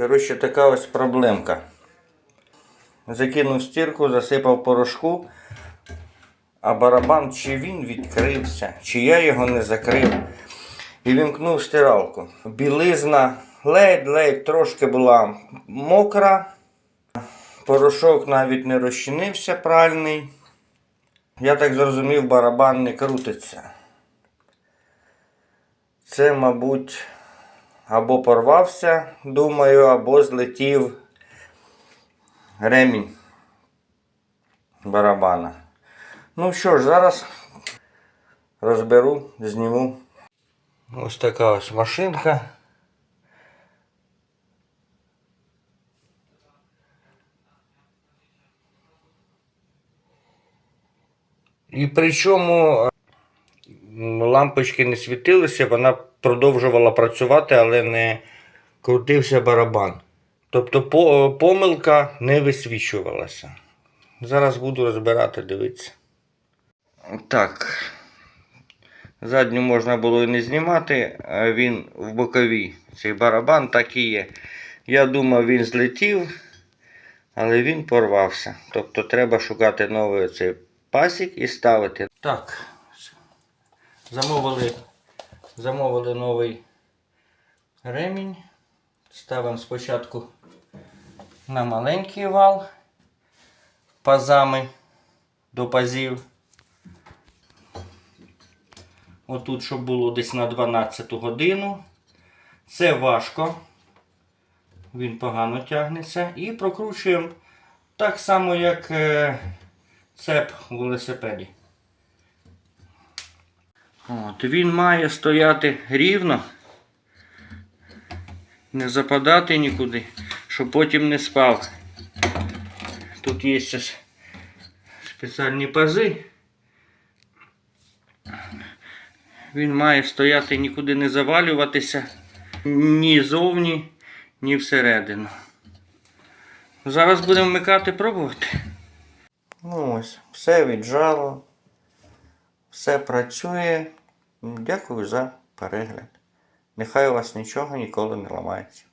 Коротше, така ось проблемка. Закинув стірку, засипав порошку, а барабан чи він відкрився, чи я його не закрив. І вімкнув стиралку. Білизна ледь-ледь трошки була мокра. Порошок навіть не розчинився пральний. Я так зрозумів, барабан не крутиться. Це, мабуть, або порвався, думаю, або злетів ремінь барабана. Ну що ж, зараз розберу, зніму. Ось така ось машинка. І причому лампочки не світилися, вона продовжувала працювати, але не крутився барабан. Тобто по- помилка не висвічувалася. Зараз буду розбирати, дивитися. Так. Задню можна було і не знімати, а він в боковій. Цей барабан так і є. Я думав, він злетів, але він порвався. Тобто треба шукати новий цей пасік і ставити. Так. Замовили, замовили новий ремінь. Ставимо спочатку на маленький вал пазами до пазів. Отут, щоб було десь на 12 годину. Це важко. Він погано тягнеться. І прокручуємо так само, як е, цеп у велосипеді. От, він має стояти рівно, не западати нікуди, щоб потім не спав. Тут є ось спеціальні пази. Він має стояти нікуди не завалюватися ні зовні, ні всередину. Зараз будемо вмикати пробувати. Ну ось, все віджало, все працює. Дякую за перегляд. Нехай у вас нічого ніколи не ламається.